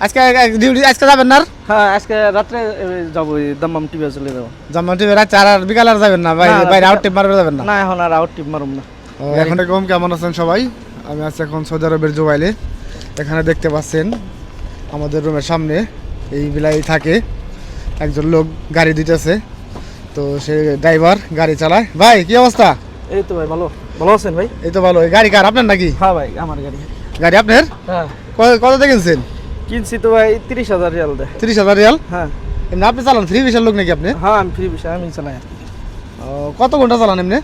আজকে ডিউটি আজকে যাবেন না আর? হ্যাঁ আজকে রাত্রে যাব টিভি চলে যাব। টিভি রাত চার আর বিকাল আর যাবেন না? বাইরে বাইরে আউট টিপ মারবে যাবেন না? না এখন আর আউট টিপ মারুম না। ও, এখন এরকম কেমন আছেন সবাই? আমি আছি এখন সৌদি আরবের জোবাইলে। এখানে দেখতে পাচ্ছেন আমাদের রুমের সামনে এই বিলাই থাকে। একজন লোক গাড়ি দিতেছে। তো সে ড্রাইভার গাড়ি চালায়। ভাই কি অবস্থা? এই তো ভাই ভালো। ভালো আছেন ভাই? এই তো ভালো। গাড়ি কার? আপনার নাকি? হ্যাঁ ভাই আমার গাড়ি। গাড়ি আপনার? হ্যাঁ। ক- কত দিয়ে কিনছেন? কিনছি তো ভাই তিরিশ হাজার রিয়াল দেয় তিরিশ হাজার রিয়াল? হ্যাঁ। এমনি আপনি চালান ফ্রি বিশাল লোক নাকি আপনি? হ্যাঁ আমি ফ্রি বিষয় আমি চালাই। ও, কত ঘণ্টা চালান এমনি?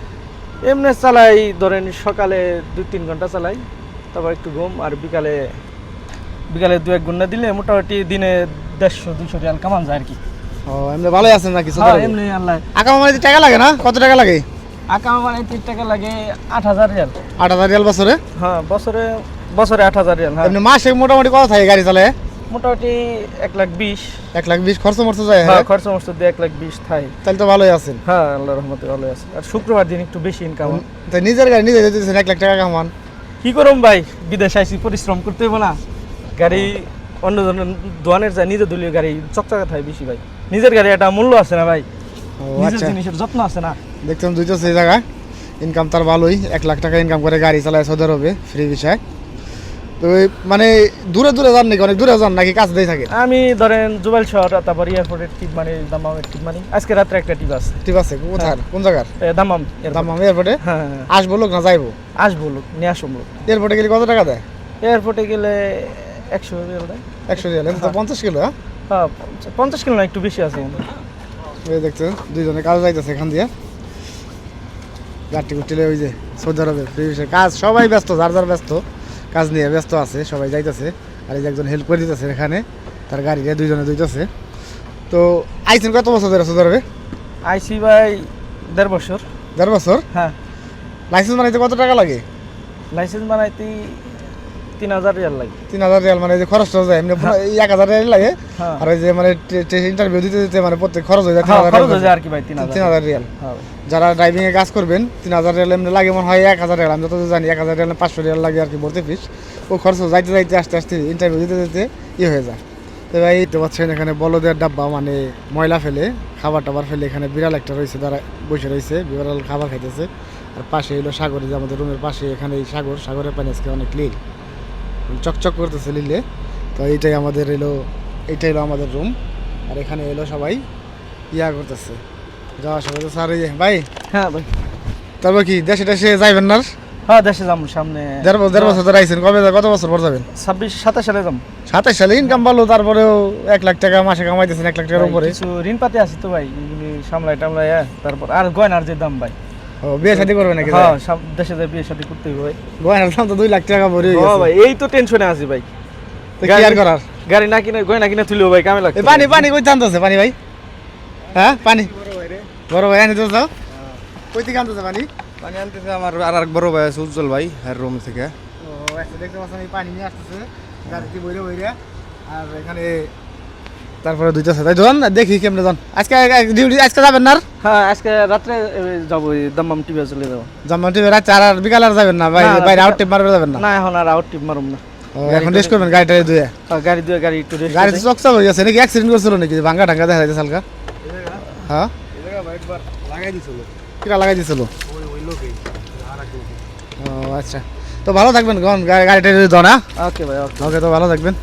এমনি চালাই ধরেন সকালে দুই তিন ঘণ্টা চালাই তারপর একটু ঘুম আর বিকালে বিকালে দু এক ঘণ্টা দিলে মোটামুটি দিনে দেড়শো দুশো রিয়াল কামান যায় আর কি। ও এমনি ভালোই আছেন নাকি হ্যাঁ এমনি আল্লাহ। আঁকা মানে টাকা লাগে না? কত টাকা লাগে? আঁকা মানে তিন টাকা লাগে আট হাজার রিয়াল। আট হাজার রিয়াল বছরে? হ্যাঁ বছরে বছরে আট হাজার রিয়াল হ্যাঁ। মাসে মোটামুটি কত থাকে গাড়ি চালায়? মোটামুটি এক লাখ বিশ। এক লাখ বিশ খরচ মরচ যায় হ্যাঁ খরচ মরচ দিয়ে এক লাখ বিশ থাই তাহলে তো ভালোই আছেন। হ্যাঁ আল্লাহ রহমতে ভালো আছে। আর শুক্রবার দিন একটু বেশি ইনকাম তো নিজের গাড়ি নিজে দিতেছেন এক লাখ টাকা কামান। কি করুম ভাই? বিদেশ আইসি পরিশ্রম করতে হইব না। গাড়ি অন্য জনের দোয়ানের যায় নিজে দলীয় গাড়ি চকচকা থাকে বেশি ভাই। নিজের গাড়ি একটা মূল্য আছে না ভাই? নিজের আচ্ছা। জিনিসের যত্ন আছে না? দেখতাম দুইটা সেই জায়গায়। ইনকাম তার ভালোই এক লাখ টাকা ইনকাম করে গাড়ি চালায় সৌদি আরবে ফ্রি বিষয়। তো মানে দূরে দূরে যান নাকি? অনেক দূরে যান নাকি? কাজ দিয়ে থাকে? আমি ধরেন জুবাইল শহর তারপর এয়ারপোর্টের টিপ মানি দামামের টিপ মানি আজকে রাত্রে একটা টিপ আছে। ঠিক আছে? কোথায় কোন জায়গার? দামাম airport। এয়ারপোর্টে? হ্যাঁ হ্যাঁ। আসব লোক না যাইবো? আসব লোক নিয়ে আসব লোক। এয়ারপোর্টে গেলে কত টাকা দেয়? এয়ারপোর্টে গেলে একশো রিয়াল দেয়। একশো রিয়াল তো পঞ্চাশ কিলো হ্যাঁ? হ্যাঁ পঞ্চাশ- কিলো না একটু বেশি আছে এই দেখছেন দুইজনে কাজ যাইতেছে এখান দিয়ে। গাড়ি গুটিলে ওই যে সৌদি আরবে ফ্রি বিষয় কাজ সবাই ব্যস্ত যার যার ব্যস্ত। কাজ নিয়ে ব্যস্ত আছে সবাই যাইতেছে। আর এই যে একজন হেল্প করে দিতেছে এখানে তার গাড়ি দিয়ে দুইজনে দুইতেছে। তো আইসেন কত বছর ধরে ধরবে? আইসি ভাই দেড় বছর। দেড় বছর? হ্যাঁ। লাইসেন্স বানাইতে কত টাকা লাগে? লাইসেন্স বানাইতে তিন হাজার রিয়াল লাগে। তিন হাজার রিয়াল মানে যে খরচ যায় এমনি এক হাজার রিয়াল লাগে। হ্যাঁ। আর যে মানে ইন্টারভিউ দিতে দিতে মানে প্রত্যেক খরচ হয়ে যায় তিন হ্যাঁ, হাজার খরচ হয়ে যায় আর কি ভাই তিন হাজার। রিয়াল। হ্যাঁ। যারা ড্রাইভিং এ কাজ করবেন তিন হাজার রিয়াল এমনি লাগে মনে হয় এক হাজার রিয়াল। আমি যতদূর জানি এক হাজার রিয়াল পাঁচশো রিয়াল লাগে আর কি ভর্তি ফিস ও খরচ যাইতে যাইতে আস্তে আস্তে ইন্টারভিউ দিতে দিতে ই হয়ে যায়। তো ভাই দেখতে পাচ্ছেন এখানে বলদের ডাব্বা মানে ময়লা ফেলে খাবার টাবার ফেলে এখানে বিড়াল একটা রয়েছে তারা বসে রয়েছে বিড়াল খাবার খাইতেছে। আর পাশে হলো সাগর যে আমাদের রুমের পাশে এখানে সাগর সাগরের পানি আজকে অনেক লীল চকচক করতেছে লিলে তো এইটাই আমাদের এলো এইটাই এলো আমাদের রুম আর এখানে এলো সবাই ইয়া করতেছে। যাওয়া সবাই তো স্যার ভাই? হ্যাঁ ভাই। তারপর কি দেশে দেশে যাইবেন না? হ্যাঁ দেশে যাব সামনে দেড় বছর দেড় বছর ধরে আইছেন। কবে কত বছর পর যাবেন? ছাব্বিশ সাতাশ সালে যাব সাতাশ সালে ইনকাম ভালো তারপরেও এক লাখ টাকা মাসে কামাইতেছেন এক লাখ টাকার উপরে। কিছু ঋণ পাতি আছে তো ভাই সামলাই টামলাই হ্যাঁ তারপর আর গয়নার যে দাম ভাই। ও বিয়ে শাদী করবে নাকি হ্যাঁ দেশে বিয়ে শাদী করতে হবে। ভাই গয়নার দাম তো দুই লাখ টাকা ভরে ভাই এই তো টেনশনে আছি ভাই। তো কি আর করার? গাড়ি না কিনে গয়না কিনে তুলিও ভাই কামে লাগবে পানি পানি কই পানি ভাই? হ্যাঁ পানি? বড় ভাই আনি তো যাও। কই থেকে আনতেছে পানি? পানি আনতেছে আমার আর এক বড় ভাই আছে উজ্জ্বল ভাই হ্যার রুম থেকে। ও আচ্ছা দেখতে পাচ্ছেন এই পানি নিয়ে আসতেছে। গাড়িতে বইরে বইরে। আর এখানে তারপরে দুইটা সাথে যান দেখি কেমনে যান। আজকে ডিউটি আজকে যাবেন না আর? হ্যাঁ আজকে রাত্রে যাব দাম্মাম টিভি চলে যাব। জামা টিভি রাত চার আর বিকাল আর যাবেন না? বাইরে বাইরে আউট টিপ মারবে যাবেন না? না এখন আর আউট টিপ মারুম না। এখন রেস্ট করবেন গাড়িটা ধুয়ে হ্যাঁ, গাড়ি দুয়ে গাড়ি একটু রেস্ট গাড়ি চকচক হয়ে গেছে নাকি অ্যাক্সিডেন্ট করছিল নাকি? ভাঙ্গা টাঙ্গা দেখা যাচ্ছে হালকা। হ্যাঁ? লাগাই দিছিল কিরা লাগাই দিছিল? ওই ওই লোকে ও আচ্ছা। তো ভালো থাকবেন গন গাড়িটা দাও না? ওকে ভাই ওকে তো ভালো থাকবেন।